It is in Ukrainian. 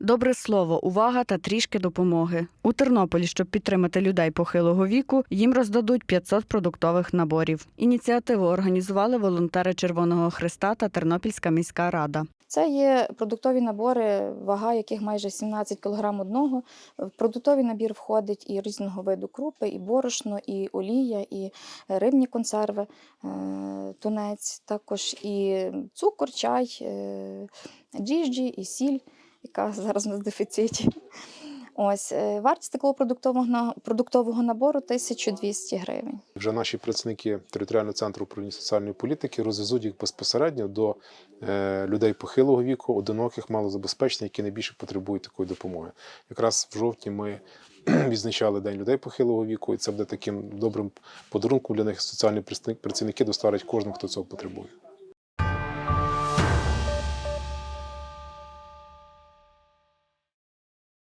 Добре слово, увага та трішки допомоги. У Тернополі, щоб підтримати людей похилого віку, їм роздадуть 500 продуктових наборів. Ініціативу організували волонтери Червоного Христа та Тернопільська міська рада. Це є продуктові набори, вага яких майже 17 кг одного. В продуктовий набір входить і різного виду крупи, і борошно, і олія, і рибні консерви, е, тунець, також і цукор, чай, е, дріжджі, і сіль, яка зараз в дефіциті. Ось е, вартість такого продуктового на- продуктового набору 1200 гривень. Вже наші працівники територіального центру управління соціальної політики розвезуть їх безпосередньо до е, людей похилого віку, одиноких, малозабезпечених, які найбільше потребують такої допомоги. Якраз в жовтні ми відзначали День людей похилого віку, і це буде таким добрим подарунком для них. Соціальні працівники доставлять кожному, хто цього потребує.